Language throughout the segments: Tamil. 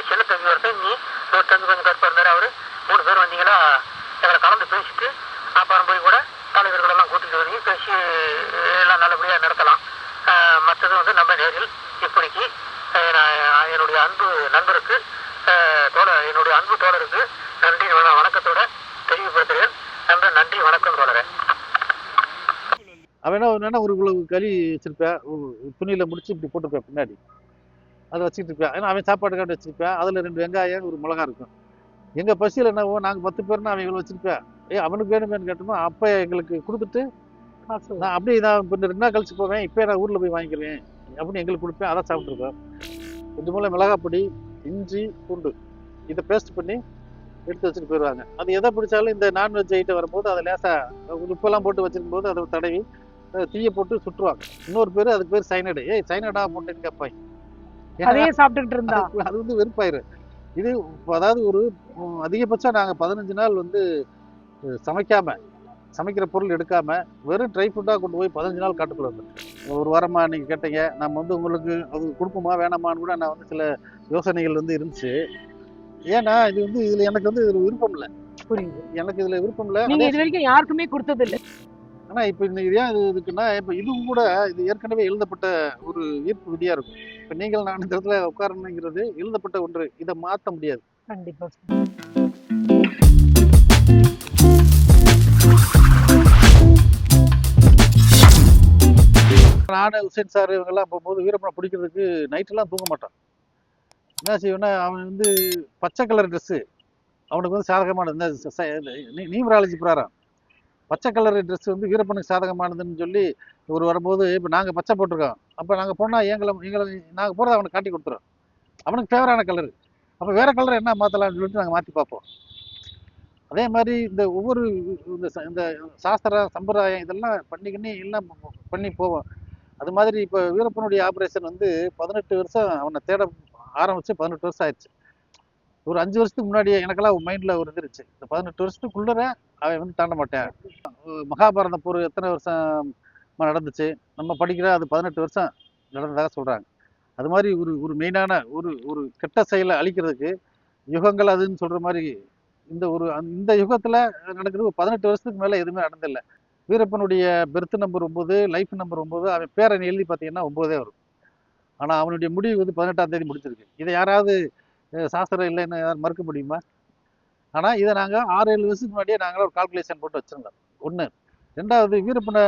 ரெண்டு சின்ன தம்பி நீ ஒரு தம்பி கொஞ்சம் கருப்பா இருந்தார் அவரு. மூணு பேர் வந்தீங்களா? எங்களை கலந்து பேசிட்டு அப்புறம் போய் கூட தலைவர்களெல்லாம் கூட்டிட்டு வரீங்க பேசி எல்லாம் நல்லபடியாக நடத்தலாம். மற்றது வந்து நம்ம நேரில் இப்படிக்கு நான் என்னுடைய அன்பு நண்பருக்கு ஆஹ் தோழர் என்னுடைய அன்பு தோழருக்கு நன்றி வணக்கத்தோட தெளிவுபடுத்துகிறேன் நன்ற நன்றி வணக்கம் தோழரே. அவன் என்ன என்னன்னா ஒரு இவ்வளவு களி வச்சிருப்பேன் துணியில முடிச்சு இப்படி போட்டிருப்பேன் பின்னாடி? அதை வச்சுட்டு இருப்பேன். ஏன்னா அவன் சாப்பாடு காட்டு வச்சிருப்பேன். அதுல ரெண்டு வெங்காயம் ஒரு மிளகா இருக்கும். எங்க பசியில் என்னவோ நாங்க பத்து பேர்னா அவன் இவ்வளவு வச்சிருப்பேன். ஏ அவனுக்கு வேணுமேனு கேட்டோமா அப்ப எங்களுக்கு கொடுத்துட்டு நான் அப்படியே நான் இப்போ ரெண்டு நாள் கழிச்சு போவேன். இப்போ நான் ஊர்ல போய் வாங்கிக்கிறேன். அப்படின்னு எங்களுக்கு கொடுப்பேன். அதை சாப்பிட்ருக்கோம் இது மூலம் மிளகாய் பொடி இஞ்சி பூண்டு இதை பேஸ்ட் பண்ணி எடுத்து வச்சுட்டு போயிடுவாங்க. அது எதை பிடிச்சாலும் இந்த நான்வெஜ் ஐட்டம் வரும்போது அதை லேசா உப்பெல்லாம் போட்டு வச்சிருக்கும் போது அதை தடவி தீயை போட்டு சுட்டுருவாங்க. இன்னொரு பேர் அதுக்கு பேர் சைனடு ஏய் சைனடா போட்டேன்னு கேட்பாங்க அதையே சாப்பிட்டுக்கிட்டு இருந்தா. அது வந்து வெறுப்பாயிரு. இது அதாவது ஒரு அதிகபட்சம் நாங்க பதினஞ்சு நாள் வந்து சமைக்காம சமைக்கிற பொருள் எடுக்காம வெறும் ட்ரை ஃபுட்டா கொண்டு போய் பதினஞ்சு நாள் காட்டுக்குள்ள வந்துட்டேன் ஒரு வாரமா நீங்க கேட்டீங்க நம்ம வந்து உங்களுக்கு அது கொடுப்போமா வேணாமான்னு கூட நான் வந்து சில யோசனைகள் வந்து இருந்துச்சு. ஏன்னா இது வந்து இதுல எனக்கு வந்து இதுல விருப்பம் இல்லை. புரியுது. எனக்கு இதுல விருப்பம் இல்லை. நீங்க இது வரைக்கும் யாருக்குமே கொடுத்தது இல்ல ஆனா இப்ப இன்னைக்கு ஏன் இது இருக்குன்னா இப்ப இதுவும் கூட இது ஏற்கனவே எழுதப்பட்ட ஒரு ஈர்ப்பு விதியா இருக்கும். இப்ப நீங்கள் நான் இந்த இடத்துல உட்காரணுங்கிறது எழுதப்பட்ட ஒன்று. இதை மாத்த முடியாது. கண்டிப்பா. நானு உசேன் சார் இவங்கெல்லாம் போகும்போது வீரப்பனை பிடிக்கிறதுக்கு நைட்டெல்லாம் தூங்க மாட்டான். என்ன செய்வேன்னா அவன் வந்து பச்சை கலர் ட்ரெஸ்ஸு அவனுக்கு வந்து சாதகமானது. இந்த இந்த நியூமராலஜி பிரகாரம் பச்சை கலர் ட்ரெஸ் வந்து வீரப்பனுக்கு சாதகமானதுன்னு சொல்லி ஒரு வரும்போது இப்போ நாங்கள் பச்சை போட்டிருக்கோம். அப்போ நாங்கள் போனால் எங்களை எங்களை நாங்கள் போகிறத அவனுக்கு காட்டி கொடுத்துறோம் அவனுக்கு ஃபேவரான கலர் அப்போ வேறு கலர் என்ன மாற்றலாம்னு சொல்லிட்டு நாங்கள் மாற்றி பார்ப்போம். அதே மாதிரி இந்த ஒவ்வொரு இந்த இந்த சாஸ்திர சம்பிரதாயம் இதெல்லாம் பண்ணிக்கின்னு எல்லாம் பண்ணி போவோம். அது மாதிரி இப்போ வீரப்பனுடைய ஆப்ரேஷன் வந்து பதினெட்டு வருஷம் அவனை தேட ஆரம்பித்து பதினெட்டு வருஷம் ஆயிடுச்சு. ஒரு அஞ்சு வருஷத்துக்கு முன்னாடியே எனக்கெல்லாம் மைண்டில் ஒரு இருந்துருச்சு இந்த பதினெட்டு வருஷத்துக்குள்ளே அவன் வந்து தாண்ட மாட்டேன். மகாபாரத போர் எத்தனை வருஷம் நடந்துச்சு? நம்ம படிக்கிற அது பதினெட்டு வருஷம் நடந்ததாக சொல்கிறாங்க அது மாதிரி ஒரு ஒரு மெயினான ஒரு ஒரு கெட்ட செயலை அழிக்கிறதுக்கு யுகங்கள் அதுன்னு சொல்கிற மாதிரி இந்த ஒரு இந்த யுகத்தில் நடக்கிறது ஒரு பதினெட்டு வருஷத்துக்கு மேலே எதுவுமே நடந்தில்லை வீரப்பனுடைய பெர்த் நம்பர் ஒம்பது லைஃப் நம்பர் ஒம்பது அவன் பேரன் எழுதி பார்த்தீங்கன்னா ஒம்போதே வரும். ஆனால் அவனுடைய முடிவு வந்து பதினெட்டாம் தேதி முடிச்சிருக்கு இதை யாராவது சாஸ்திரம் இல்லைன்னு யாரும் மறுக்க முடியுமா? ஆனால் இதை நாங்கள் ஆறு ஏழு வருஷத்துக்கு முன்னாடியே நாங்கள் ஒரு கால்குலேஷன் போட்டு வச்சுருந்தோம். ஒன்று ரெண்டாவது வீரப்பனை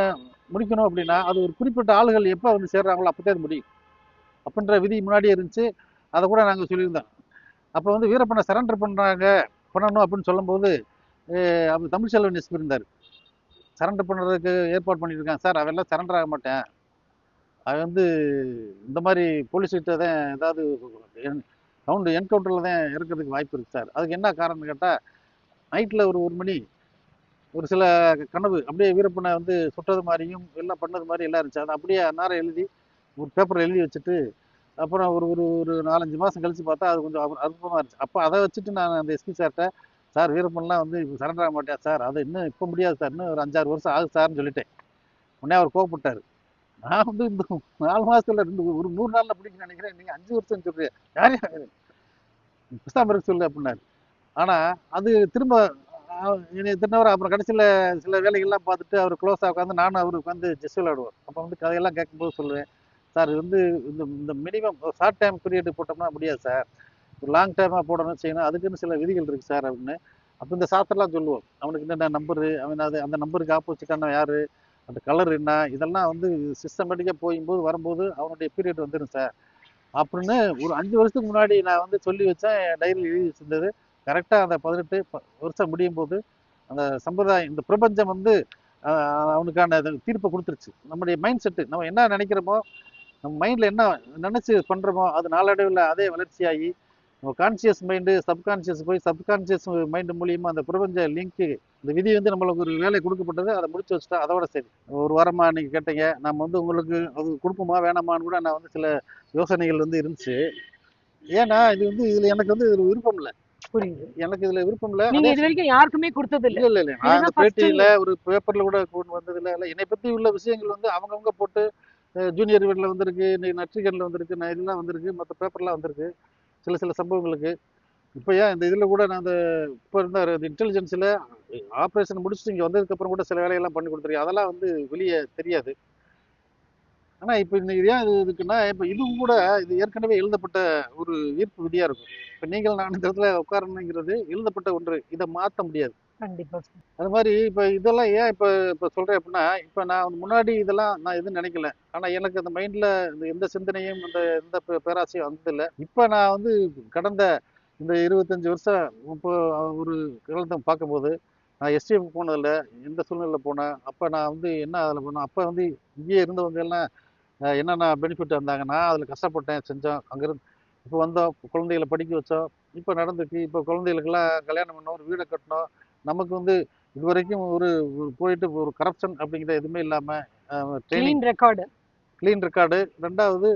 முடிக்கணும் அப்படின்னா அது ஒரு குறிப்பிட்ட ஆளுகள் எப்போ வந்து சேர்றாங்களோ அப்போ தான் முடியும். அப்படின்ற விதி முன்னாடியே இருந்துச்சு. அதை கூட நாங்கள் சொல்லியிருந்தோம். அப்போ வந்து வீரப்பனை சரண்டர் பண்ணுறாங்க பண்ணணும் அப்படின்னு சொல்லும்போது அவர் தமிழ்ச்செல்வன் எஸ்பி இருந்தார். சரண்டர் பண்ணுறதுக்கு ஏற்பாடு பண்ணியிருக்கான் சார் அவெல்லாம் சரண்டர் ஆக மாட்டேன். அவன் வந்து இந்த மாதிரி போலீஸ்கிட்ட தான் ஏதாவது சவுண்டு என்கவுண்டரில் தான் இருக்கிறதுக்கு வாய்ப்பு இருக்குது சார் அதுக்கு என்ன காரணம்னு கேட்டால் நைட்டில் ஒரு ஒரு மணி ஒரு சில கனவு அப்படியே வீரப்பனை வந்து சுட்டது மாதிரியும் எல்லாம் பண்ணது மாதிரி எல்லாம் இருந்துச்சு. அதை அப்படியே அந்நேரம் எழுதி ஒரு பேப்பரில் எழுதி வச்சுட்டு அப்புறம் ஒரு ஒரு ஒரு நாலஞ்சு மாதம் கழிச்சு பார்த்தா அது கொஞ்சம் அற்புதமாக இருந்துச்சு. அப்போ அதை வச்சுட்டு நான் அந்த எஸ்பி சார்கிட்ட சார் வீரப்பன்லாம் வந்து சரண்டர் ஆக மாட்டேன் சார் அது இன்னும் இப்போ முடியாது சார் இன்னும் ஒரு அஞ்சாறு வருஷம் ஆகுது சார்னு சொல்லிட்டேன். உடனே அவர் கோவப்பட்டார். நான் வந்து இந்த நாலு மாசத்துல ரெண்டு ஒரு மூணு நாள்ல பிடிக்க நினைக்கிறேன். நீங்க அஞ்சு வருஷம் சொல்றீங்க. யார்? யார் புஸ்தாம இருக்க சொல்லு அப்படின்னாரு. ஆனா அது திரும்ப என்னை தின்னவர் அப்புறம் கடைசியில் சில வேலைகள்லாம் பார்த்துட்டு அவர் க்ளோஸாக உட்காந்து நானும் அவர் உட்காந்து செஸ் விளையாடுவோம். அப்போ வந்து கதையெல்லாம் கேட்கும்போது சொல்லுவேன் சார் இது வந்து இந்த இந்த மினிமம் ஷார்ட் டைம் பீரியட் போட்டோம்னா முடியாது சார். ஒரு லாங் டைமாக போடணும் செய்யணும். அதுக்குன்னு சில விதிகள் இருக்குது சார் அப்படின்னு. அப்போ இந்த சாத்திரலாம் சொல்லுவோம். அவனுக்கு என்னென்ன நம்பரு அவன் அது அந்த நம்பருக்கு ஆப்போசிட்டான யார்? அந்த கலர் என்ன? இதெல்லாம் வந்து சிஸ்டமேட்டிக்காக போகும்போது வரும்போது அவனுடைய பீரியட் வந்துடும் சார் அப்படின்னு ஒரு அஞ்சு வருஷத்துக்கு முன்னாடி நான் வந்து சொல்லி வச்சேன் டைரி டைரியில் எழுதி வச்சிருந்தது. கரெக்டாக அந்த பதினெட்டு ப- வருஷம் முடியும் போது அந்த சம்பிரதாயம் இந்த பிரபஞ்சம் வந்து அவனுக்கான தீர்ப்பை கொடுத்துருச்சு. நம்முடைய மைண்ட் செட்டு நம்ம என்ன நினைக்கிறோமோ நம்ம மைண்டில் என்ன நினச்சி பண்ணுறோமோ அது நாளடைவில் அதே வளர்ச்சியாகி நம்ம கான்சியஸ் மைண்டு சப்கான்சியஸ் போய் சப்கான்சியஸ் மைண்டு மூலியமாக அந்த பிரபஞ்ச லிங்க்கு இந்த விதி வந்து நம்மளுக்கு ஒரு வேலை கொடுக்கப்பட்டது அதை முடிச்சு வச்சுட்டா அதோட சரி. ஒரு வாரமா நீங்க கேட்டீங்க நம்ம வந்து உங்களுக்கு அது கொடுப்போமா வேணாமான்னு கூட நான் வந்து சில யோசனைகள் வந்து இருந்துச்சு. ஏன்னா இது வந்து இதுல எனக்கு வந்து இதுல விருப்பம் இல்லை. புரியுது. எனக்கு இதுல விருப்பம் இல்லை. நீங்க இது வரைக்கும் யாருக்குமே கொடுத்தது இல்ல. இல்ல நான் அந்த பேட்டியில ஒரு பேப்பர்ல கூட வந்தது இல்ல. இல்ல என்னை பத்தி உள்ள விஷயங்கள் வந்து அவங்கவங்க போட்டு ஜூனியர் வீட்ல வந்திருக்கு இன்னைக்கு நற்றிகன்ல வந்திருக்கு நான் இதெல்லாம் வந்திருக்கு மற்ற பேப்பர்லாம் வந்திருக்கு சில சில சம்பவங்களுக்கு. இப்போ ஏன் இந்த இதில் கூட நான் அந்த இப்போ இருந்த இன்டெலிஜென்ஸில் ஆப்ரேஷன் முடிச்சுட்டு இங்கே வந்ததுக்கப்புறம் கூட சில வேலையெல்லாம் பண்ணி கொடுத்துருக்கேன். அதெல்லாம் வந்து வெளியே தெரியாது. ஆனால் இப்போ இந்த இது ஏன் இது இதுக்குன்னா இப்போ இதுவும் கூட இது ஏற்கனவே எழுதப்பட்ட ஒரு ஈர்ப்பு விதியாக இருக்கும். இப்போ நீங்கள் நான் இந்த இடத்துல உட்காரணுங்கிறது எழுதப்பட்ட ஒன்று. இதை மாற்ற முடியாது. கண்டிப்பா சார். அது மாதிரி இப்போ இதெல்லாம் ஏன் இப்போ இப்போ சொல்கிறேன் அப்படின்னா இப்போ நான் முன்னாடி இதெல்லாம் நான் எதுவும் நினைக்கல. ஆனால் எனக்கு அந்த மைண்டில் இந்த எந்த சிந்தனையும் இந்த எந்த பேராசையும் வந்ததில்லை. இப்போ நான் வந்து கடந்த இந்த இருபத்தஞ்சி வருஷம் இப்போ ஒரு காலத்தை பார்க்கும்போது நான் எஸ்டிஎஃப் போனதில்ல எந்த சூழ்நிலையில் போனேன்? அப்போ நான் வந்து என்ன அதில் போனேன்? அப்போ வந்து இங்கேயே இருந்தவங்க எல்லாம் என்னென்ன பெனிஃபிட் நான் அதில் கஷ்டப்பட்டேன் செஞ்சோம் அங்கேருந்து இப்போ வந்தோம் குழந்தைகளை படிக்க வச்சோம். இப்போ நடந்துச்சு இப்போ குழந்தைகளுக்கெல்லாம் கல்யாணம் பண்ணோம் ஒரு வீடை கட்டினோம். நமக்கு வந்து இது வரைக்கும் ஒரு போயிட்டு ஒரு கரப்ஷன் அப்படிங்கிற எதுவுமே இல்லாமல் கிளீன் ரெக்கார்டு க்ளீன் ரெக்கார்டு ரெண்டாவது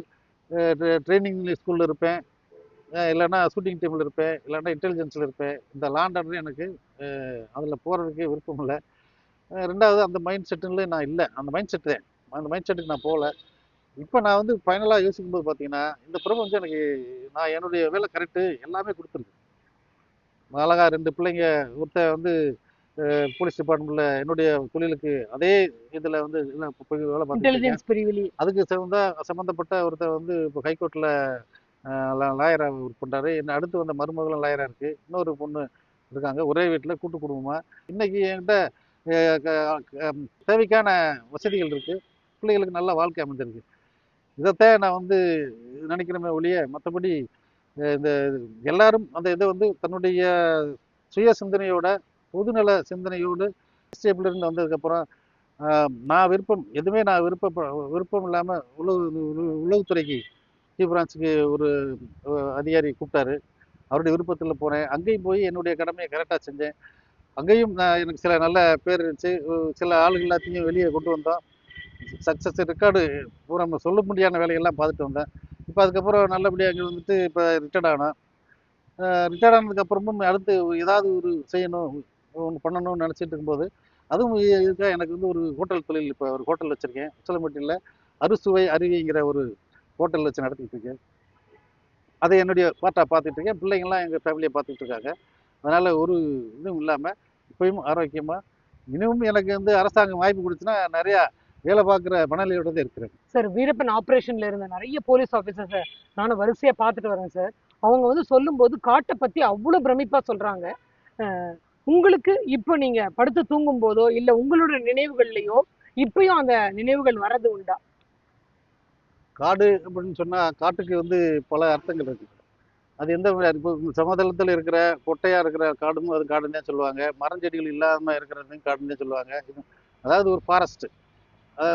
ட்ரைனிங் ஸ்கூலில் இருப்பேன். இல்லைன்னா ஷூட்டிங் டீமில் இருப்பேன் இல்லைன்னா இன்டெலிஜென்ஸில் இருப்பேன். இந்த லாண்டர்னு எனக்கு அதில் போகிறதுக்கே விருப்பம் இல்லை. ரெண்டாவது அந்த மைண்ட் செட்டுல நான் இல்லை. அந்த மைண்ட் செட்டு தான். அந்த மைண்ட் செட்டுக்கு நான் போகல. இப்போ நான் வந்து ஃபைனலாக யோசிக்கும் போது பார்த்தீங்கன்னா இந்த பிரபஞ்சம் எனக்கு நான் என்னுடைய வேலை கரெக்டு எல்லாமே கொடுத்துருக்கு அழகா ரெண்டு பிள்ளைங்க ஒருத்தன் வந்து போலீஸ் டிபார்ட்மெண்ட்டில் என்னுடைய தொழிலுக்கு அதே இதில் வந்து வேலை பிரிவிலி. அதுக்கு சம்மந்த சம்மந்தப்பட்ட ஒருத்தர் வந்து இப்போ ஹைகோர்ட்டில் லாயராக ஒர்க் பண்ணுறாரு என்ன அடுத்து வந்த மருமகளும் லாயராக இருக்குது இன்னொரு பொண்ணு இருக்காங்க. ஒரே வீட்டில் கூட்டு குடும்பமாக இன்னைக்கு என்கிட்ட க- தேவைக்கான வசதிகள் இருக்குது பிள்ளைகளுக்கு நல்ல வாழ்க்கை அமைஞ்சிருக்கு. இதைத்தான் நான் வந்து நினைக்கிறமே ஒழிய மற்றபடி இந்த எல்லாரும் அந்த இதை வந்து தன்னுடைய சுய சிந்தனையோட பொதுநல சிந்தனையோடு ஸ்டேபிளிருந்து வந்ததுக்கப்புறம் நான் விருப்பம் எதுவுமே நான் விருப்ப விருப்பம் இல்லாமல் உளவு- உளவுத்துறைக்கு சீஃப் பிரான்ச்சுக்கு ஒரு அதிகாரி கூப்பிட்டாரு. அவருடைய விருப்பத்தில் போனேன். அங்கேயும் போய் என்னுடைய கடமையை கரெக்டாக செஞ்சேன். அங்கேயும் நான் எனக்கு சில நல்ல பேர் இருந்துச்சு. சில ஆளுகள் எல்லாத்தையும் வெளியே கொண்டு வந்தோம். சக்ஸஸ் ரெக்கார்டு பூரா நம்ம சொல்ல முடியாத வேலையெல்லாம் பார்த்துட்டு வந்தேன். இப்போ அதுக்கப்புறம் நல்லபடியாக அங்கே வந்துட்டு இப்போ ரிட்டையர்ட் ஆனேன் ரிட்டையர்ட் ஆனதுக்கப்புறமும் அடுத்து ஏதாவது ஒரு செய்யணும் ஒன்று பண்ணணும்னு நினச்சிட்டு இருக்கும்போது அதுவும் இதுக்காக எனக்கு வந்து ஒரு ஹோட்டல் தொழில் இப்போ ஒரு ஹோட்டல் வச்சுருக்கேன். உச்சலம்பட்டியில் அறுசுவை அருவிங்கிற ஒரு ஹோட்டல் வச்சு நடத்திக்கிட்டு இருக்கேன் அதை என்னுடைய பார்ட்டாக பார்த்துட்டு இருக்கேன் பிள்ளைங்கள்லாம் எங்கள் ஃபேமிலியை பார்த்துட்டு இருக்காங்க அதனால் ஒரு இதுவும் இல்லாமல் இப்பயும் ஆரோக்கியமாக இன்னும் எனக்கு வந்து அரசாங்கம் வாய்ப்பு கொடுத்துன்னா நிறையா வேலை பார்க்குற மனநிலையோட தான் இருக்கிறேன். சார் வீரப்பன் ஆப்ரேஷனில் இருந்த நிறைய போலீஸ் ஆஃபீஸர்ஸை நானும் வரிசையாக பார்த்துட்டு வரேன் சார் அவங்க வந்து சொல்லும்போது காட்டை பற்றி அவ்வளோ பிரமிப்பாக சொல்கிறாங்க உங்களுக்கு இப்போ நீங்கள் படுத்து தூங்கும் போதோ இல்லை உங்களோட நினைவுகள்லையோ இப்பயும் அந்த நினைவுகள் வரது உண்டா? காடு அப்படின்னு சொன்னால் காட்டுக்கு வந்து பல அர்த்தங்கள் இருக்குது அது எந்த மாதிரி- இப்போ சமதளத்தில் இருக்கிற கொட்டையாக இருக்கிற காடும் அது காடுன்னு தான் சொல்லுவாங்க மரஞ்செடிகள் இல்லாமல் இருக்கிறதையும் காடுன்னு தான் சொல்லுவாங்க. இது அதாவது ஒரு ஃபாரஸ்ட்டு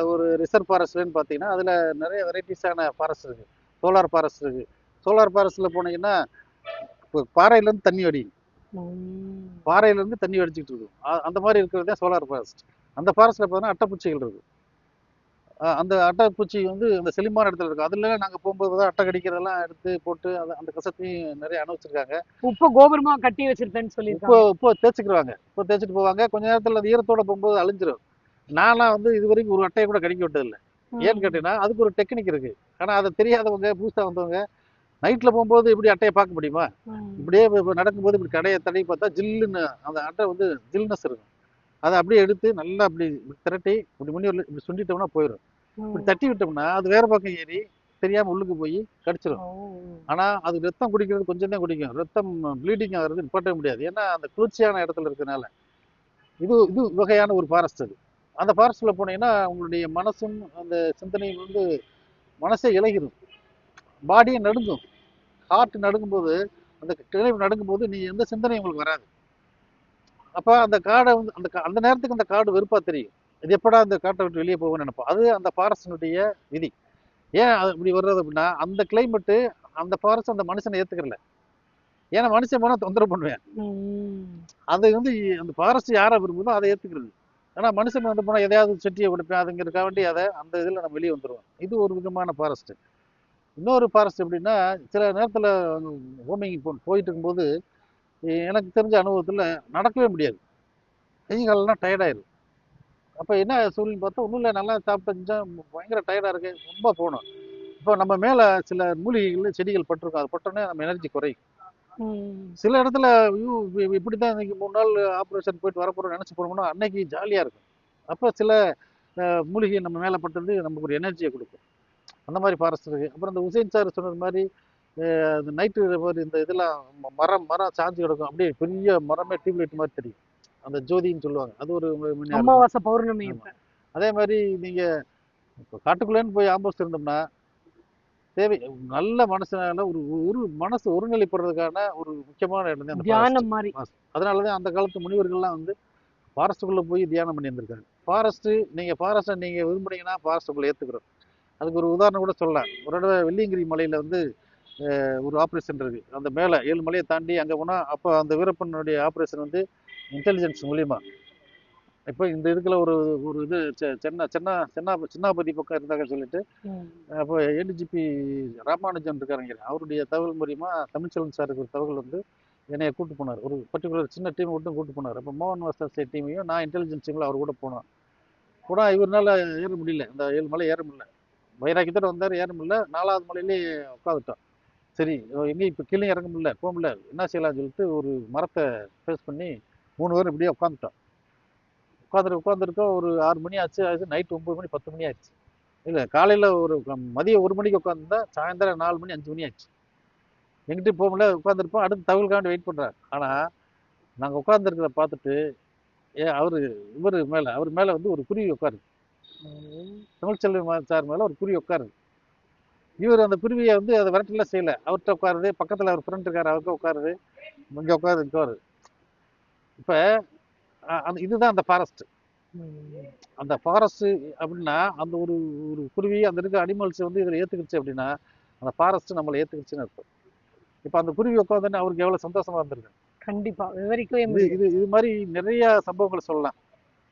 ஒரு ரிசர்வ் ஃபாரஸ்ட்னு பார்த்தீங்கன்னா அதில் நிறைய வெரைட்டிஸான ஃபாரஸ்ட் இருக்குது சோலார் ஃபாரஸ்ட் இருக்குது சோலார் ஃபாரஸ்ட்டில் போனீங்கன்னா இப்போ பாறையிலேருந்து தண்ணி வடியும். பாறையிலேருந்து தண்ணி வடிச்சிட்டு இருக்கும். அந்த மாதிரி இருக்கிறது தான் சோலார் ஃபாரஸ்ட் அந்த ஃபாரஸ்ட்டில் பார்த்தீங்கன்னா அட்டைப்பூச்சிகள் இருக்கும் அஹ் அந்த அட்டைப்பூச்சி வந்து அந்த செழிமான இடத்துல இருக்கும் அதுல நாங்கள் போகும்போது தான் அட்டை கடிக்கிறதெல்லாம் எடுத்து போட்டு அதை அந்த கசத்தையும் நிறைய அனுபவிச்சிருக்காங்க. உப்ப கோபுரமா கட்டி வச்சிருக்கேன்னு இப்போ சொல்லியிருக்காங்க இப்போ தேய்ச்சிக்கிருவாங்க. இப்போ தேய்ச்சிட்டு போவாங்க. கொஞ்ச நேரத்தில் அது ஈரத்தோட போகும்போது அழிஞ்சிரும். நான்லாம் வந்து இது வரைக்கும் ஒரு அட்டையை கூட கடிக்க விட்டதில்லை. ஏன்னு கேட்டீங்கன்னா அதுக்கு ஒரு டெக்னிக் இருக்கு. ஆனால் அதை தெரியாதவங்க புதுசாக வந்தவங்க நைட்டில் போகும்போது இப்படி அட்டையை பார்க்க முடியுமா. இப்படியே இப்ப- இப்ப நடக்கும்போது இப்படி கடையை தடவி பார்த்தா ஜில்லுன்னு அந்த அட்டை வந்து ஜில்னஸ் இருக்கும். அதை அப்படியே எடுத்து நல்லா அப்படி திரட்டி இப்படி முன்னி இப்படி சுண்டிட்டோம்னா போயிடும். இப்படி. தட்டி விட்டோம்னா அது வேற பக்கம் ஏறி தெரியாம உள்ளுக்கு போய் கடிச்சிடும். ஆனா அது ரத்தம் குடிக்கிறது கொஞ்சம் தான் குடிக்கும். ரத்தம் ப்ளீடிங் ஆகிறது நிப்பாட்டவே முடியாது. ஏன்னா அந்த குளிர்ச்சியான இடத்துல இருக்கனால. இது இது வகையான ஒரு ஃபாரஸ்ட் அது. அந்த ஃபாரஸ்ட்ல போனீங்கன்னா உங்களுடைய மனசும் அந்த சிந்தனையும் வந்து மனசே இலகிடும் பாடியே நடுங்கும். ஹார்ட் நடுங்கும்போது அந்த கிளை நடுங்கும்போது நீ எந்த சிந்தனையும் உங்களுக்கு வராது. அப்ப அந்த காடை வந்து அந்த அந்த நேரத்துக்கு அந்த காடு வெறுப்பா தெரியும். இது எப்படா அந்த காட்டை விட்டு வெளியே போகும்னு நினைப்போம். அது அந்த ஃபாரஸ்டினுடைய விதி. ஏன் அது இப்படி வர்றது அப்படின்னா அந்த கிளைமேட்டு அந்த ஃபாரஸ்ட் அந்த மனுஷனை ஏத்துக்கறல ஏன்னா மனுஷன் போனா தொந்தரவு பண்ணுவேன். அது வந்து அந்த ஃபாரஸ்ட் யாரை விரும்புதோ அதை ஏத்துக்கிறது. ஆனா மனுஷன் வந்து போனா எதையாவது செட்டியை கொடுப்பேன் அதுங்கிறதுக்காக வேண்டி அதை அந்த இதுல நம்ம வெளியே வந்துருவோம். இது ஒரு விதமான ஃபாரஸ்ட் இன்னொரு ஃபாரஸ்ட் எப்படின்னா சில நேரத்துல ஹோமிங் போயிட்டு இருக்கும்போது எனக்கு தெரிஞ்ச அனுபவத்துல நடக்கவே முடியாது. கை காலெல்லாம் டயர்டாயிரும் அப்போ என்ன சூழ்நிலை பார்த்தா ஒன்றும் இல்லை நல்லா சாப்பிட்டு பயங்கர டயர்டாக இருக்கு ரொம்ப போகணும். இப்போ நம்ம மேல சில மூலிகைகள் செடிகள் பட்டிருக்கோம் அது பட்டோன்னே நம்ம எனர்ஜி குறையும். சில இடத்துல ஐயோ இ- இப்படிதான் இன்னைக்கு மூணு நாள் ஆப்ரேஷன் போயிட்டு வரப்போறோம் நினைச்சு போனோம்னா அன்னைக்கு ஜாலியா இருக்கும். அப்போ சில மூலிகை நம்ம மேல பட்டது நமக்கு ஒரு எனர்ஜியை கொடுக்கும். அந்த மாதிரி ஃபாரஸ்ட் இருக்கு. அப்புறம் இந்த உசேன் சார் சொன்னது மாதிரி நைட்டு இந்த இதெல்லாம் மரம் மரம் சாஞ்சு கிடக்கும். அப்படியே பெரிய மரமே டியூப்லைட் மாதிரி தெரியும். அந்த ஜோதின்னு சொல்லுவாங்க. அது ஒரு மணி. அமாவாசை பௌர்ணமி அதே மாதிரி நீங்க இப்போ காட்டுக்குள்ளேன்னு போய் ஆம்போஸ்ட் இருந்தோம்னா தேவை நல்ல மனசுனால ஒரு ஒரு மனசு ஒருநிலைப்படுறதுக்கான ஒரு முக்கியமான இடம் தான். தியானம் மாதிரி. அதனால தான் அந்த காலத்து முனிவர்கள்லாம் வந்து ஃபாரஸ்ட்டுக்குள்ளே போய் தியானம் பண்ணி இருந்திருக்காங்க ஃபாரஸ்ட்டு நீங்கள் ஃபாரஸ்ட்டை நீங்கள் விரும்புனீங்கன்னா ஃபாரஸ்ட்டுக்குள்ளே ஏற்றுக்கிறோம் அதுக்கு ஒரு உதாரணம் கூட சொல்லலாம். ஒரு தடவை வெள்ளியங்கிரி மலையில் வந்து ஒரு ஆப்ரேஷன் இருக்குது அந்த மேலே ஏழு மலையை தாண்டி அங்கே போனால் அப்போ அந்த வீரப்பனுடைய ஆப்ரேஷன் வந்து இன்டெலிஜென்ஸ் மூலியமா. இப்போ இந்த இதுக்குள்ள ஒரு ஒரு இது சென்னை சென்னா சென்னா சின்னாபதி பக்கம் இருந்தாங்க சொல்லிட்டு. அப்போ ஏடிஜிபி ராமானுஜன் இருக்காருங்க அவருடைய தகவல் மூலியமா தமிழ்ச்செல்வன் சாருக்கு ஒரு தகவல் வந்து என்னைய கூட்டு போனார். ஒரு பர்டிகுலர் சின்ன டீம் மட்டும் கூட்டு போனார். அப்போ மோகன் வாஸ்தா டீமையும் நான் இன்டெலிஜென்ஸ் டீமில் அவர் கூட போனோம். கூட இவரால் ஏற முடியல. இந்த ஏழு மலை ஏற முடியல. வைராக்கியத்தோட வந்தார் ஏற முடியல. நாலாவது மலையிலேயே உட்காந்துட்டோம் சரி எங்கேயும் இப்போ கீழே இறங்க முடியல போக முடியல. என்ன செய்யலாம்னு சொல்லிட்டு ஒரு மரத்தை ஃபேஸ் பண்ணி மூணு பேரும் இப்படியே உட்காந்துட்டோம் உட்காந்துட்டு உட்காந்துருக்கோம் ஒரு ஆறு மணி ஆச்சு ஆச்சு. நைட் ஒம்பது மணி பத்து மணி ஆயிடுச்சு. இல்லை காலையில் ஒரு மதியம் ஒரு மணிக்கு உட்காந்துருந்தா சாயந்தரம் நாலு மணி அஞ்சு மணி ஆச்சு எங்கிட்ட போக முடியல உட்காந்துருப்போம் அடுத்து தகவலுக்காண்டி வெயிட் பண்ணுறாரு ஆனால் நாங்கள் உட்காந்துருக்கிறத பார்த்துட்டு ஏ அவர் இவர் மேலே அவர் மேலே வந்து ஒரு குருவி உட்காருது. தமிழ்ச்செல்வி சார் மேலே ஒரு குருவி உட்காருது. இவர் அந்த குருவியை வந்து அதை விரட்டலாம் செய்யல. அவர்கிட்ட உட்காருது. பக்கத்தில் அவர் ஃப்ரெண்ட் இருக்கார் அவருக்கு உட்காருது. இங்கே உட்காரு உட்காரு இப்போ அந்த இதுதான் அந்த ஃபாரஸ்ட். அந்த ஃபாரஸ்ட் அப்படின்னா அந்த ஒரு ஒரு குருவி அந்த இருக்க அனிமல்ஸ் வந்து இதில் ஏற்றுக்கிச்சு அப்படின்னா அந்த ஃபாரஸ்ட் நம்மளை ஏற்றுக்கிச்சுன்னு அர்த்தம். இப்போ அந்த குருவி உட்காந்துன்னு அவருக்கு எவ்வளோ சந்தோஷமா இருந்திருக்கு. கண்டிப்பா விவரிக்கவே இது இது இது மாதிரி நிறைய சம்பவங்களை சொல்லலாம்.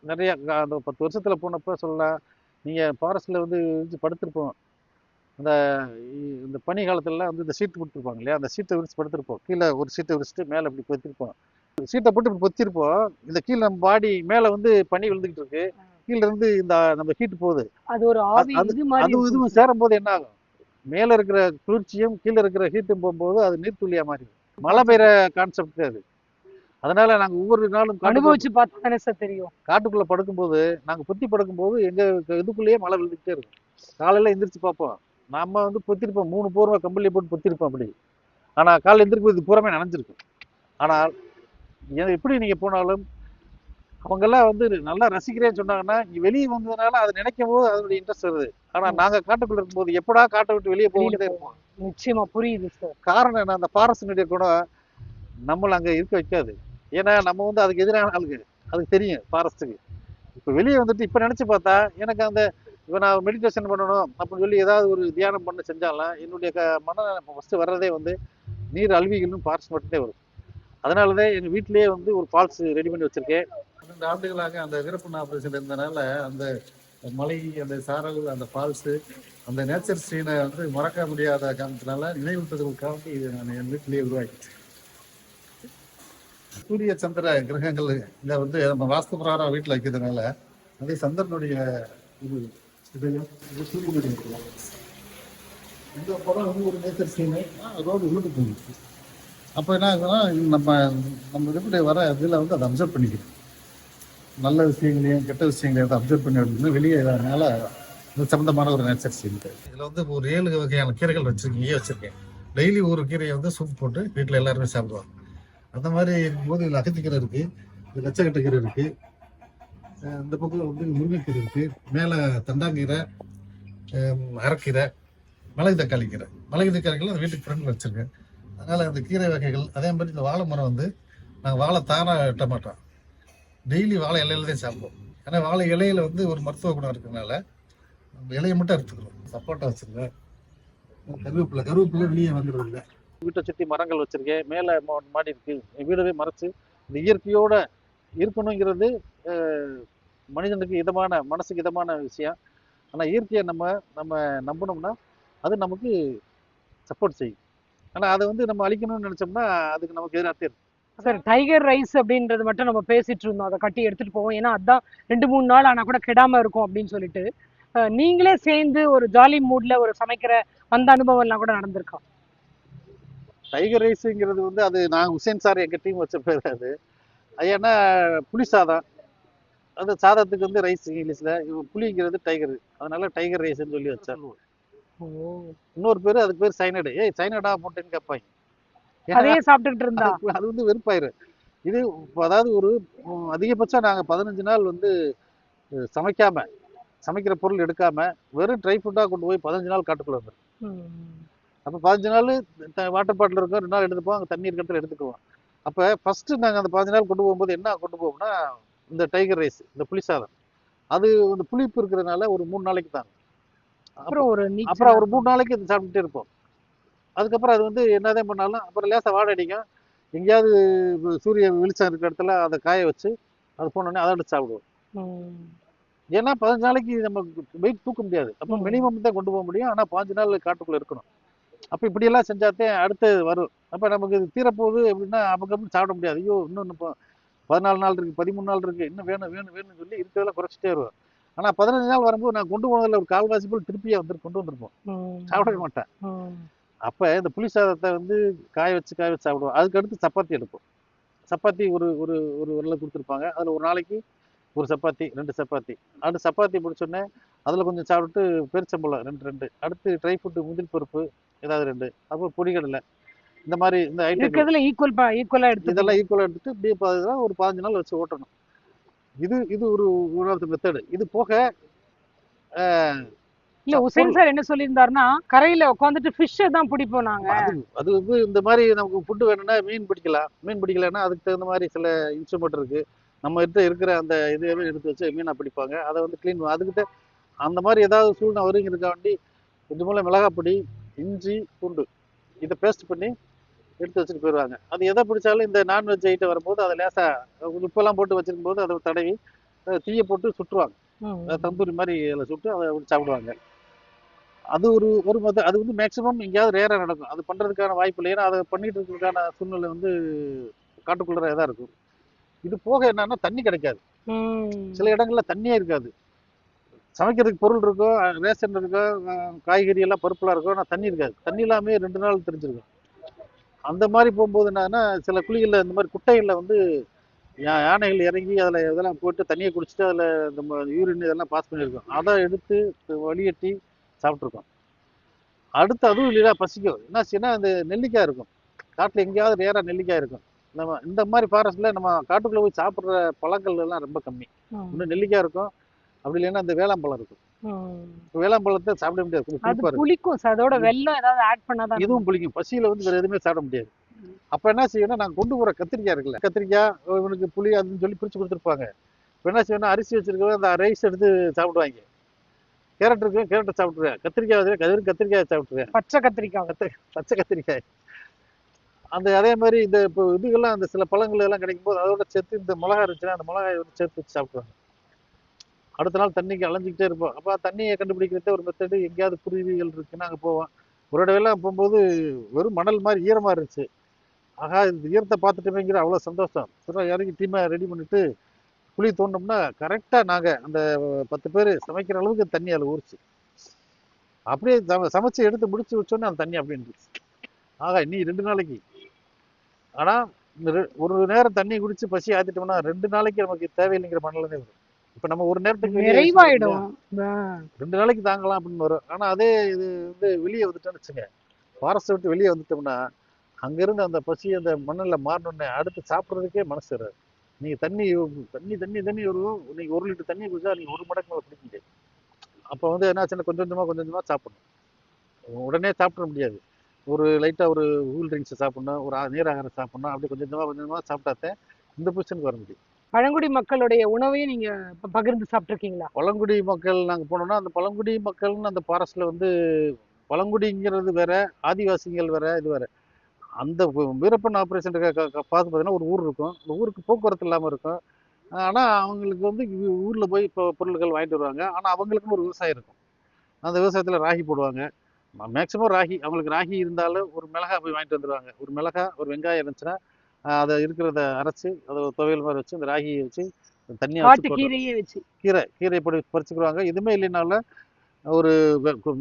நிறைய அந்த பத்து வருஷத்துல போனப்ப சொல்லலாம். நீங்க ஃபாரஸ்ட்ல வந்து படுத்திருப்போம். அந்த இந்த பனி காலத்துலலாம் வந்து இந்த சீட்டு கொடுத்துருப்பாங்க இல்லையா? அந்த சீட்டை விரிச்சு படுத்திருப்போம். கீழே ஒரு சீட்டை விரிச்சிட்டு மேலே இப்படி பொத்திருப்போம் சீட்டை போட்டு இப்படி பொத்திருப்போம். இந்த கீழே நம்ம பாடி மேலே வந்து பனி விழுந்துகிட்டு இருக்கு கீழே இருந்து இந்த நம்ம ஹீட் போகுது. அது ஒரு அது-. இதுவும் சேரும்போது என்ன ஆகும்? மேல இருக்கிற குளிர்ச்சியும் கீழே இருக்கிற ஹீட்டும் போகும்போது அது நீர்த்துளியா மாறி மழை பெய்யுற கான்செப்ட் அது. அதனால நாங்க ஒவ்வொரு நாளும் அனுபவிச்சு பார்த்தா சார் தெரியும். காட்டுக்குள்ள படுக்கும்போது நாங்க பொத்தி படுக்கும்போது எங்க இதுக்குள்ளேயே மழை விழுந்துகிட்டே இருக்கும். காலையில எந்திரிச்சு பார்ப்போம். நம்ம வந்து பொத்திருப்போம். மூணு போர்வை கம்பளி போட்டு பொத்திருப்போம் அப்படி. ஆனா காலைல எந்திரிக்கும் இது பூராமே நனைஞ்சிருக்கும். ஆனால் எப்படி நீங்க போனாலும் அவங்கெல்லாம் வந்து நல்லா ரசிக்கிறேன்னு சொன்னாங்கன்னா இங்க வெளியே வந்ததுனால அதை நினைக்கும் போது அதனுடைய இன்ட்ரெஸ்ட் வருது. ஆனா நாங்க காட்டுக்குள்ள இருக்கும்போது எப்படா காட்டை விட்டு வெளியே போகவே போவோம். நிச்சயமா புரியுது சார் காரணம் என்ன? அந்த ஃபாரஸ்டினுடைய குணம் நம்மளை அங்க இருக்க வைக்காது. ஏன்னா நம்ம வந்து அதுக்கு எதிரான ஆளுங்க. அதுக்கு தெரியும் ஃபாரஸ்ட்டுக்கு இப்போ வெளியே வந்துட்டு இப்போ நினைச்சு பார்த்தா எனக்கு அந்த இப்போ நான் மெடிடேஷன் பண்ணணும் அப்படின்னு சொல்லி ஏதாவது ஒரு தியானம் பண்ண செஞ்சாலும் என்னுடைய க மன ஃபஸ்ட்டு வர்றதே வந்து நீர் அழுவிகளும் ஃபாரஸ்ட் மட்டும்தான் வரும். அதனால தான் எங்கள் வீட்டிலேயே வந்து ஒரு ஃபால்ஸ் ரெடி பண்ணி வச்சுருக்கேன். ரெண்டு ஆண்டுகளாக அந்த வீரப்பன் ஆப்ரேஷன் இருந்தனால அந்த மலை அந்த சாரல் அந்த ஃபால்ஸு அந்த நேச்சர் சீனை வந்து மறக்க முடியாத காரணத்தினால நினைவூட்டுதலுக்காக இது நான் என் வீட்டிலேயே உருவாக்கிட்டேன். சூரிய சந்திர கிரகங்கள் இதை வந்து நம்ம வாஸ்து பிரகாரம் வீட்டில் வைக்கிறதுனால அதே சந்திரனுடைய இது இது இது சூரியனுடைய இந்த படம் வந்து ஒரு நேச்சர் சீனு ரோடு உள்ளுக்கு போகுது. அப்போ என்ன ஆகுதுன்னா நம்ம நம்ம எப்படி வர இதில் வந்து அதை அப்சர்வ் பண்ணிக்கணும். நல்ல விஷயங்களையும் கெட்ட விஷயங்களையும் அதை அப்சர்வ் பண்ணி எடுக்கணும் வெளியே இதனால இது சம்மந்தமான ஒரு நேச்சர் சீன் இதில் வந்து ஒரு ஏழு வகையான கீரைகள் வச்சிருக்கீங்க வச்சிருக்கேன். டெய்லி ஒரு கீரையை வந்து சூப் போட்டு வீட்டில் எல்லாருமே சாப்பிடுவாங்க. அந்த மாதிரி இருக்கும்போது இதில் அகத்திக்கீரை இருக்குது இது லட்சக்கட்ட கீரை இருக்குது இந்த பக்கம் வந்து முருங்கைக்கீரை இருக்குது மேலே தண்டாங்கீரை அரைக்கீரை மிளகு தக்காளி கீரை. மிளகு தக்காளி கீரை வீட்டுக்கு ஃப்ரெண்ட் வச்சுருக்கேன். அதனால் இந்த கீரை வகைகள் அதே மாதிரி இந்த வாழை மரம் வந்து நாங்கள் வாழை தானாக வெட்ட மாட்டோம். டெய்லி வாழை இலையில தான் சாப்பிடுவோம். ஏன்னா வாழை இலையில வந்து ஒரு மருத்துவ குணம் இருக்கிறதுனால இலையை மட்டும் எடுத்துக்கிறோம். சப்போட்டா வச்சுருக்கேன் கருவேப்பிலை கருவேப்பிலை வெளியே வந்துடுறது இல்லை வீட்டை சுற்றி மரங்கள் வச்சுருக்கேன். மேலே மாடி இருக்கு. என் வீடவே மறைச்சு இந்த இயற்கையோட இருக்கணுங்கிறது மனிதனுக்கு இதமான மனசுக்கு இதமான விஷயம். ஆனால் இயற்கையை நம்ம நம்ம நம்பினோம்னா அது நமக்கு சப்போர்ட் செய்யும். ஆனால் அதை வந்து நம்ம அழிக்கணும்னு நினச்சோம்னா அதுக்கு நமக்கு எதிராக இருக்கும் சார் டைகர் ரைஸ் அப்படின்றது மட்டும் நம்ம பேசிட்டு இருந்தோம். அதை கட்டி எடுத்துட்டு போவோம். ஏன்னா அதான் ரெண்டு மூணு நாள் ஆனா கூட கெடாம இருக்கும் அப்படின்னு சொல்லிட்டு. நீங்களே சேர்ந்து ஒரு ஜாலி மூட்ல ஒரு சமைக்கிற அந்த அனுபவம் எல்லாம் கூட நடந்திருக்கா? டைகர் ரைஸுங்கிறது வந்து அது நான் உசேன் சார் எங்கள் டீம் வச்ச பேர் அது. ஏன்னா புளி சாதம். அந்த சாதத்துக்கு வந்து ரைஸ் இங்கிலீஷில். புளிங்கிறது டைகர் அதனால டைகர் ரைஸ்ன்னு சொல்லி வச்சார் ஓ இன்னொரு பேர் அதுக்கு பேர் சைனடு ஏய் சைனடா போட்டேன்னு கேட்பாங்க அதையே சாப்பிட்டுக்கிட்டு இருந்தா. அது அது வந்து வெறுப்பாயிரு இது அதாவது ஒரு அதிகபட்சம் நாங்கள் பதினஞ்சு நாள் வந்து சமைக்காம சமைக்கிற பொருள் எடுக்காம வெறும் ட்ரை ஃபுட்டாக கொண்டு போய் பதினஞ்சு நாள் காட்டுக்குள்ள வந்துடும். அப்போ பதினஞ்சு நாள் வாட்டர் பாட்டில் இருக்கும் ரெண்டு நாள் எடுத்துப்போம் அங்கே தண்ணி இருக்கிற எடுத்துக்குவோம். அப்போ ஃபர்ஸ்ட் நாங்கள் அந்த பதினஞ்சு நாள் கொண்டு போகும்போது என்ன கொண்டு போவோம்னா இந்த டைகர் ரைஸ் இந்த புளி சாதம் அது அந்த புளிப்பு இருக்கிறதுனால ஒரு மூணு நாளைக்கு தாங்க. அப்புறம் ஒரு அப்புறம் ஒரு மூணு நாளைக்கு இது சாப்பிட்டுட்டே இருப்போம். அதுக்கப்புறம் அது வந்து என்னதான் பண்ணாலும் அப்புறம் லேசாக வாடை அடிக்கும். எங்கேயாவது சூரிய வெளிச்சம் இருக்கிற இடத்துல அதை காய வச்சு அது போனோடனே அதை எடுத்து சாப்பிடுவோம். ஏன்னா பதினஞ்சு நாளைக்கு நம்ம வெயிட் தூக்க முடியாது. அப்போ. மினிமம் தான் கொண்டு போக முடியும். ஆனால் பாஞ்சு நாள் காட்டுக்குள்ள இருக்கணும். அப்போ இப்படியெல்லாம் செஞ்சாத்தே அடுத்து வரும். அப்போ நமக்கு இது தீரப்போகுது அப்படின்னா அப்பக்கப்போ சாப்பிட முடியாது. ஐயோ இன்னும் பதினாலு நாள் இருக்கு பதிமூணு நாள் இருக்கு இன்னும் வேணும் வேணும் வேணும்னு சொல்லி இருக்கிறதெல்லாம் குறைச்சிட்டே வருவோம். ஆனால் பதினஞ்சு நாள் வரும்போது நான் கொண்டு போனதில் ஒரு கால்வாசி போல் திருப்பியே வந்து கொண்டு வந்திருப்போம். சாப்பிடவே மாட்டேன். அப்போ இந்த புளி சாதத்தை வந்து காய வச்சு காய வச்சு சாப்பிடுவோம். அதுக்கு அடுத்து சப்பாத்தி எடுப்போம். சப்பாத்தி ஒரு ஒரு ஒரு உருளை கொடுத்துருப்பாங்க. அதில் ஒரு நாளைக்கு ஒரு சப்பாத்தி ரெண்டு சப்பாத்தி. அடுத்து சப்பாத்தி பிடிச்சோடனே அதில் கொஞ்சம் சாப்பிட்டு பெருச்சம்பழம் ரெண்டு ரெண்டு. அடுத்து ட்ரை ஃப்ரூட்டு முந்திரி பருப்பு ஏதாவது ரெண்டு. அப்புறம் பொடிக்கடலை இந்த மாதிரி இந்த ஐட்டம் ஈக்குவல் ஈக்குவலா எடுத்து இதெல்லாம் ஈக்குவலாக எடுத்துட்டு இப்படியே ஒரு பதினஞ்சு நாள் வச்சு ஓட்டணும். இது இது ஒரு உணவு மெத்தடு இது போக இல்ல உசேன் சார் என்ன சொல்லியிருந்தாருன்னா கரையில உட்காந்துட்டு ஃபிஷ் தான் பிடிப்போம் நாங்க. அது வந்து இந்த மாதிரி நமக்கு ஃபுட்டு வேணும்னா மீன் பிடிக்கலாம். மீன் பிடிக்கலன்னா அதுக்கு தகுந்த மாதிரி சில இன்ஸ்ட்ருமெண்ட் இருக்கு. நம்ம கிட்ட இருக்கிற அந்த இதுவே எடுத்து வச்சு மீனை பிடிப்பாங்க. அதை வந்து க்ளீன் அதுக்கிட்ட அந்த மாதிரி ஏதாவது சூழ்நிலை வருங்கிறதுக்காக வேண்டி கொஞ்சம் மிளகாய் பொடி இஞ்சி பூண்டு இதை பேஸ்ட் பண்ணி எடுத்து வச்சுட்டு போயிடுவாங்க. அது எதை பிடிச்சாலும் இந்த நான்வெஜ் ஐட்டம் வரும்போது அதை லேசாக உப்பெல்லாம் போட்டு வச்சிருக்கும் போது அதை தடவி தீயை போட்டு சுட்டுருவாங்க. தந்தூரி மாதிரி அதில் சுட்டு அதை சாப்பிடுவாங்க. அது ஒரு ஒரு மத அது வந்து மேக்ஸிமம் எங்கேயாவது ரேராக நடக்கும். அது பண்ணுறதுக்கான வாய்ப்பு இல்லை. ஏன்னா அதை பண்ணிட்டு இருக்கிறதுக்கான சூழ்நிலை வந்து காட்டுக்குள்ளே தான் இருக்கும். இது போக என்னன்னா தண்ணி கிடைக்காது. சில இடங்கள்ல தண்ணியே இருக்காது. சமைக்கிறதுக்கு பொருள் இருக்கும் ரேஷன் இருக்கும் அஹ் காய்கறி எல்லாம் பருப்புலாம் இருக்கும் ஆனால் தண்ணி இருக்காது. தண்ணி இல்லாமே ரெண்டு நாள் தெரிஞ்சிருக்கும். அந்த மாதிரி போகும்போது என்னன்னா சில குழிகளில் இந்த மாதிரி குட்டைகளில் வந்து யானைகள் இறங்கி அதில் இதெல்லாம் போட்டு தண்ணியை குடிச்சிட்டு அதில் நம்ம யூரின் இதெல்லாம் பாஸ் பண்ணியிருக்கோம். அதை எடுத்து வடிகட்டி சாப்பிட்ருக்கோம் அடுத்து அதுவும் இல்லையா பசிக்கும். என்னாச்சுன்னா இந்த நெல்லிக்காய் இருக்கும். காட்டில் எங்கேயாவது ரேராக நெல்லிக்காய் இருக்கும். நம்ம இந்த மாதிரி ஃபாரஸ்ட்டில் நம்ம காட்டுக்குள்ளே போய் சாப்பிட்ற பழங்கள் எல்லாம் ரொம்ப கம்மி. இன்னும் நெல்லிக்காய் இருக்கும். அப்படி இல்லைன்னா இந்த வேளாம்பழம் இருக்கும். வேளாம்பழத்தை சாப்பிட முடியாது. அது புளிக்கும் அதோட வெல்லம் ஏதாவது ஆட் பண்ணாதான் இதுவும் புளிக்கும். பசியில வந்து வேற எதுவுமே சாப்பிட முடியாது. அப்ப என்ன செய்யணும் நான் கொண்டு போற கத்திரிக்காய் இருக்குல்ல கத்திரிக்காய் இவனுக்கு புளி அதுன்னு சொல்லி பிரிச்சு கொடுத்துருப்பாங்க. இப்ப என்ன செய்யணும் அரிசி வச்சிருக்கவங்க அந்த ரைஸ் எடுத்து சாப்பிடுவாங்க. கேரட் இருக்கு கேரட்டை சாப்பிட்டுருவேன். கத்திரிக்காய் வச்சு கதிரும் கத்திரிக்காய் சாப்பிட்டுருவேன். பச்சை கத்திரிக்காய். கத்திரி பச்சை கத்திரிக்காய். அந்த அதே மாதிரி இந்த இப்போ இதுகள்லாம் அந்த சில பழங்கள் எல்லாம் கிடைக்கும் போது அதோட சேர்த்து இந்த மிளகாய் இருந்துச்சுன்னா அந்த மிளகாய் வந்து சேர்த்து வச்சு சாப்பிடுவாங்க அடுத்த நாள் தண்ணிக்கு அலைஞ்சிக்கிட்டே இருப்போம். அப்போ தண்ணியை கண்டுபிடிக்கிறதே ஒரு மெத்தடு எங்கேயாவது குருவிகள் இருக்குன்னா அங்கே போவோம். ஒரு இடவெல்லாம் போகும்போது வெறும் மணல் மாதிரி ஈரமாக இருந்துச்சு. ஆகா இந்த ஈரத்தை பார்த்துட்டுமேங்கிற அவ்வளோ சந்தோஷம். சில இறங்கி டீமை ரெடி பண்ணிவிட்டு குழி தோண்டோம்னா கரெக்டாக நாங்கள் அந்த பத்து பேர் சமைக்கிற அளவுக்கு தண்ணி அதில் ஊறிச்சு. அப்படியே சம- சமைச்சு எடுத்து முடிச்சு வச்சோன்னே அந்த தண்ணி அப்படின்ட்டு இருந்துச்சு. ஆகா இன்னி ரெண்டு நாளைக்கு. ஆனால் இந்த ரெ- ஒரு நேரம் தண்ணி குடிச்சு பசி ஆத்திட்டோம்னா ரெண்டு நாளைக்கு நமக்கு தேவையில்லைங்கிற மனநிலை வரும் இப்போ நம்ம ஒரு நேரத்துக்கு நிறைவாயிடும். ரெண்டு நாளைக்கு தாங்கலாம் அப்படின்னு வரும். ஆனா அதே இது வந்து வெளியே வந்துட்டோம்னு வச்சுங்க. ஃபாரஸ்ட்டை விட்டு வெளியே வந்துட்டோம்னா அங்கிருந்து அந்த பசி அந்த மண்ணில் மாறினோடனே அடுத்து சாப்பிட்றதுக்கே மனசு வராது. நீங்க தண்ணி தண்ணி தண்ணி தண்ணி வரும் நீங்க ஒரு லிட்டர் தண்ணி குடிச்சா நீங்க ஒரு மடக்கு மேலே குடிக்க முடியாது. அப்போ வந்து என்னாச்சுன்னா கொஞ்சம் கொஞ்சமா கொஞ்சம் கொஞ்சமா சாப்பிடணும். உடனே சாப்பிட முடியாது. ஒரு லைட்டா ஒரு கூல் ட்ரிங்க்ஸ் சாப்பிடணும். ஒரு ஆ- நீராகாரம் சாப்பிடணும். அப்படி கொஞ்சம் கொஞ்சமா கொஞ்சம் கொஞ்சமா சாப்பிட்டாத்தே இந்த பொசிஷனுக்கு வர முடியும். பழங்குடி மக்களுடைய உணவையும் நீங்க பகிர்ந்து சாப்பிட்ருக்கீங்களா பழங்குடி மக்கள் நாங்க போனோம்னா அந்த பழங்குடி மக்கள்னு அந்த ஃபாரஸ்ட்ல வந்து பழங்குடிங்கிறது வேற ஆதிவாசிகள் வேற இது வேற. அந்த வீரப்பன் ஆபரேஷன் பார்த்து பார்த்தீங்கன்னா ஒரு ஊர் இருக்கும். அந்த ஊருக்கு போக்குவரத்து இல்லாமல் இருக்கும். ஆனால் அவங்களுக்கு வந்து ஊரில் போய் இப்போ பொருட்கள் வாங்கிட்டு வருவாங்க. ஆனால் அவங்களுக்குன்னு ஒரு விவசாயம் இருக்கும். அந்த விவசாயத்தில் ராகி போடுவாங்க. மேக்ஸிமம் ராகி அவங்களுக்கு ராகி இருந்தாலும் ஒரு மிளகா போய் வாங்கிட்டு வந்துருவாங்க. ஒரு மிளகா ஒரு வெங்காயம் இருந்துச்சுன்னா அதை இருக்கிறத அரைச்சு அதை துவையல் மாதிரி வச்சு அந்த ராகியை வச்சு தண்ணியை கீரையே வச்சு. கீரை கீரை படி பறிச்சுக்குருவாங்க எதுவுமே இல்லைனாலும் ஒரு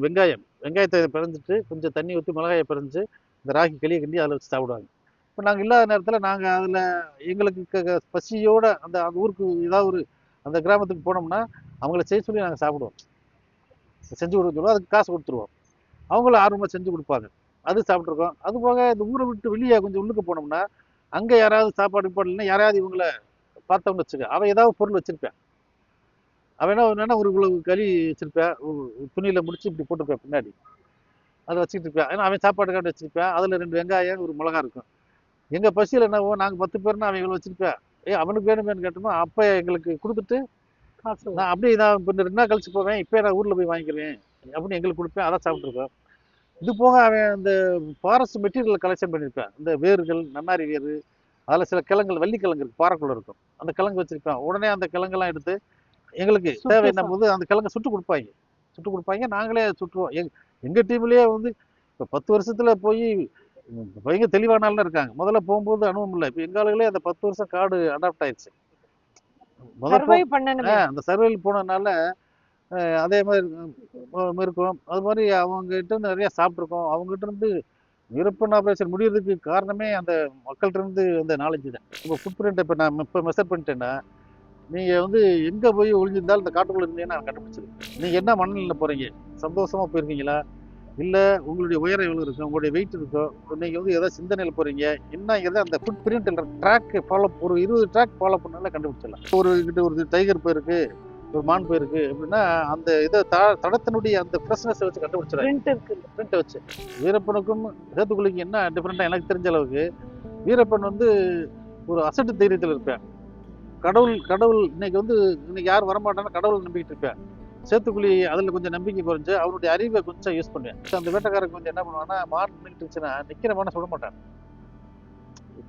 வெங்காயம் வெங்காயத்தை பிறந்துட்டு கொஞ்சம் தண்ணி ஊற்றி மிளகாயை பிறந்து இந்த ராகி களியை கிண்டி அதில் வச்சு சாப்பிடுவாங்க. இப்போ நாங்கள் இல்லாத நேரத்தில் நாங்கள் அதில் எங்களுக்கு பசியோட அந்த அந்த ஊருக்கு ஏதாவது ஒரு அந்த கிராமத்துக்கு போனோம்னா அவங்கள செய்ய சொல்லி நாங்கள் சாப்பிடுவோம். செஞ்சு கொடுக்க சொல்லுவோம். அதுக்கு காசு கொடுத்துருவோம். அவங்களும் ஆர்வமாக செஞ்சு கொடுப்பாங்க. அது சாப்பிட்ருக்கோம் அது போக இந்த ஊரை விட்டு வெளியே கொஞ்சம் உள்ளுக்கு போனோம்னா அங்கே யாராவது சாப்பாடு போடலன்னா யாராவது இவங்கள பார்த்தவங்க வச்சுக்க. அவன் ஏதாவது பொருள் வச்சுருப்பேன். அவன் என்ன என்னன்னா ஒரு இவ்வளவு களி வச்சுருப்பேன் துணியில் முடிச்சு இப்படி போட்டிருப்பேன் பின்னாடி. அதை வச்சுக்கிட்டு இருப்பேன் ஏன்னா அவன் சாப்பாடு காட்டி வச்சுருப்பேன் அதில் ரெண்டு வெங்காயம் ஒரு மிளகா இருக்கும். எங்கள் பசியில் என்னவோ நாங்கள் பத்து பேர்னா அவன் இவ்வளோ வச்சுருப்பேன் ஏ அவனுக்கு வேணுமேனு கேட்டோமோ அப்போ எங்களுக்கு கொடுத்துட்டு காசு நான் அப்படியே நான் இப்போ ரெண்டு நாள் கழிச்சு போவேன். இப்போ நான் ஊரில் போய் வாங்கிக்கிறேன். அப்படின்னு எங்களுக்கு கொடுப்பேன். அதான் சாப்பிட்ருக்கோம் இது போக அவன் அந்த ஃபாரஸ்ட் மெட்டீரியல் கலெக்ஷன் பண்ணியிருப்பேன். இந்த வேர்கள் நன்னாரி வேர் அதில் சில கிழங்குகள் வள்ளிக்கிழங்கு இருக்கு பாறைக்குள்ள இருக்கும். அந்த கிழங்கு வச்சிருப்பேன். உடனே அந்த கிழங்கெல்லாம் எடுத்து எங்களுக்கு தேவைன்னும் போது அந்த கிழங்கை சுட்டு கொடுப்பாங்க. சுட்டு கொடுப்பாங்க. நாங்களே சுட்டுருவோம். எங் எங்கள் டீம்லேயே வந்து இப்போ பத்து வருஷத்துல போய் பையங்க தெளிவானாலும் இருக்காங்க. முதல்ல போகும்போது அனுபவம் இல்லை. இப்போ எங்க ஆளுகளே அந்த பத்து வருஷம் காடு அடாப்ட் ஆயிடுச்சு. முதல்ல ஆ, அந்த சர்வேல் போனதுனால அதே மாதிரி இருக்கும். அது மாதிரி அவங்ககிட்ட நிறையா இருந்து நிறைய சாப்பிட்ருக்கோம் அவங்ககிட்ட இருந்து வீரப்பன் ஆபரேஷன் முடியறதுக்கு காரணமே அந்த மக்கள்கிட்ட இருந்து அந்த நாலேஜ் தான். உங்கள் ஃபுட் பிரிண்ட் இப்போ நான் இப்போ மெஷர் பண்ணிட்டேன்னா நீங்கள் வந்து எங்கே போய் ஒளிஞ்சிருந்தாலும் இந்த காட்டுக்குள்ளே இருந்தீங்கன்னா நான் கண்டுபிடிச்சிருக்கேன் நீங்கள் என்ன மனநிலையில் போகிறீங்க சந்தோஷமாக போயிருக்கீங்களா? இல்லை உங்களுடைய உயரம் எவ்வளோ இருக்கும் உங்களுடைய வெயிட் இருக்கும் நீங்கள் வந்து எதாவது சிந்தனையில் போகிறீங்க என்னங்கிறத அந்த ஃபுட் பிரிண்ட் ட்ராக் ஃபாலோ ஒரு இருபது ட்ராக் ஃபாலோ பண்ணால கண்டுபிடிச்சிடலாம். ஒரு கிட்ட ஒரு டைகர் போயிருக்கு. ஒரு மான் போயிருக்கு அப்படின்னா அந்த இதை த தடத்தினுடைய அந்த ஃப்ரெஷ்னஸ் வச்சு இருக்கு. பிரிண்ட்டை வச்சு. வீரப்பனுக்கும் சேத்துக்குழிக்கும் என்ன டிஃப்ரெண்ட்டாக எனக்கு தெரிஞ்ச அளவுக்கு வீரப்பன் வந்து ஒரு அசட்டு தைரியத்தில் இருப்பேன். கடவுள் கடவுள் இன்னைக்கு வந்து இன்னைக்கு யாரும் வரமாட்டான்னு கடவுள் நம்பிக்கிட்டு இருப்பேன். சேத்துக்குழி அதில் கொஞ்சம் நம்பிக்கை குறைஞ்சு அவருடைய அறிவை கொஞ்சம் யூஸ் பண்ணுவேன். அந்த வேட்டைக்காரருக்கு வந்து என்ன பண்ணுவான்னா மான் நின்றுட்டு இருந்துச்சுன்னா நிற்கிற மானை சுட மாட்டான்.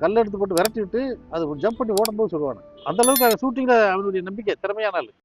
கல் எடுத்து போட்டு விரட்டி விட்டு அது ஜம்ப் பண்ணி ஓடும்போது சொல்லுவாங்க அந்த அளவுக்கு ஷூட்டிங்கில் அவனுடைய நம்பிக்கை திறமையான ஆள்.